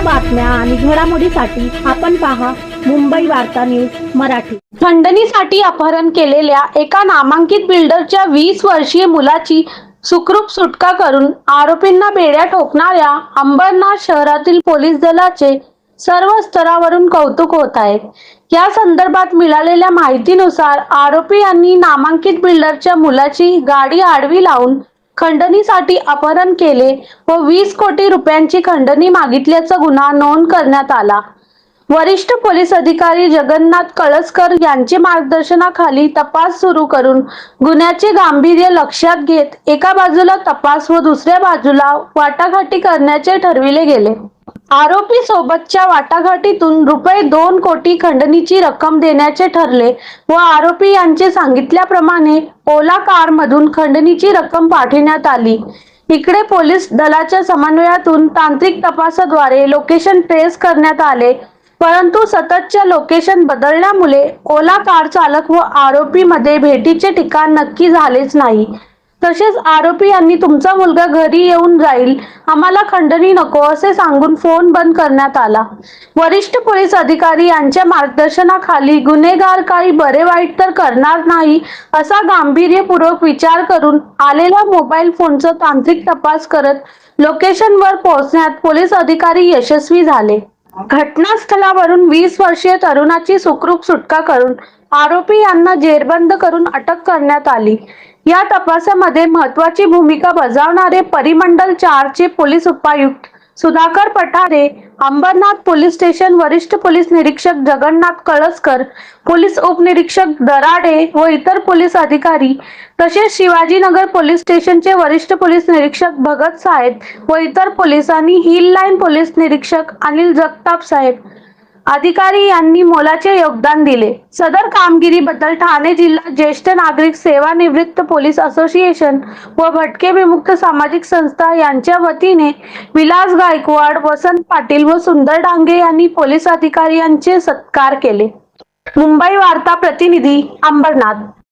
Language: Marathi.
बातम्या आणि घडामोडीसाठी आपण पहा मुंबई वार्ता न्यूज मराठी. खंडणीसाठी अपहरण केलेल्या एका नामांकित बिल्डरच्या वीस वर्षीय मुलाची सुखरूप सुटका करून आरोपींना बेड्या ठोकणाऱ्या अंबरनाथ शहरातील पोलीस दलाचे सर्व स्तरावरून कौतुक होत आहे. या संदर्भात मिळालेल्या माहितीनुसार आरोपी यांनी नामांकित बिल्डरच्या मुलाची गाडी आडवी लावून खंडणीसाठी अपहरण केले व वीस कोटी रुपयांची खंडणी मागितल्याचा गुन्हा नोंद करण्यात आला. वरिष्ठ पोलीस अधिकारी जगन्नाथ कळसकर यांचे मार्गदर्शनाखाली तपास सुरू करून गुन्ह्याचे गांभीर्य लक्षात घेत एका बाजूला तपास व दुसऱ्या बाजूला वाटाघाटी करण्याचे ठरविले गेले. आरोपी सोबतच्या वाटाघाटीतून रुपये दोन कोटी खंडणीची रक्कम देण्याचे ठरले व आरोपी यांचे सांगितल्याप्रमाणे ओला कार मधून खंडणीची रक्कम पाठविण्यात आली. इकडे पोलीस दलाच्या समन्वयातून तांत्रिक तपासाद्वारे लोकेशन ट्रेस करण्यात आले परंतु सततच्या लोकेशन बदलण्यामुळे ओला कार चालक व आरोपी मध्ये भेटीचे ठिकाण नक्की झालेच नाही. तसेच आरोपी यांनी तुमचा मुलगा घरी येऊन जाईल. आम्हाला खंडणी नको असे सांगून फोन बंद करण्यात आला. वरिष्ठ पोलीस अधिकारी यांच्या मार्गदर्शनाखाली गुन्हेगार काही बरे वाईट तर करणार नाही असा गांभीर्यपूर्वक विचार करून आलेल्या मोबाईल फोनचा तांत्रिक तपास करत लोकेशनवर पोहोचण्यात पोलीस अधिकारी यशस्वी झाले. घटनास्थळावरून वीस वर्षीय तरुणाची सुखरूप सुटका करून आरोपी यांना जेरबंद करून अटक करण्यात आली. या तपासामध्ये महत्वाची भूमिका बजावणारे परिमंडल चारचे पोलीस उपायुक्त सुधाकर पठारे अंबरनाथ पोलीस स्टेशन वरिष्ठ पोलीस निरीक्षक जगन्नाथ कळसकर पोलीस उपनिरीक्षक दराडे व इतर पोलीस अधिकारी तसेच शिवाजीनगर पोलीस स्टेशनचे वरिष्ठ पोलीस निरीक्षक भगत साहेब व इतर पोलिसांनी हिल लाईन पोलीस निरीक्षक अनिल जगताप साहेब अधिकारी यांनी मोलाचे योगदान दिले. सदर कामगिरीबद्दल ठाणे जिल्हा ज्येष्ठ नागरिक सेवानिवृत्त पोलीस असोसिएशन व भटके विमुक्त सामाजिक संस्था यांच्या वतीने विलास गायकवाड वसंत पाटील व सुंदर डांगे यांनी पोलीस अधिकारी यांचे सत्कार केले. मुंबई वार्ता प्रतिनिधी अंबरनाथ.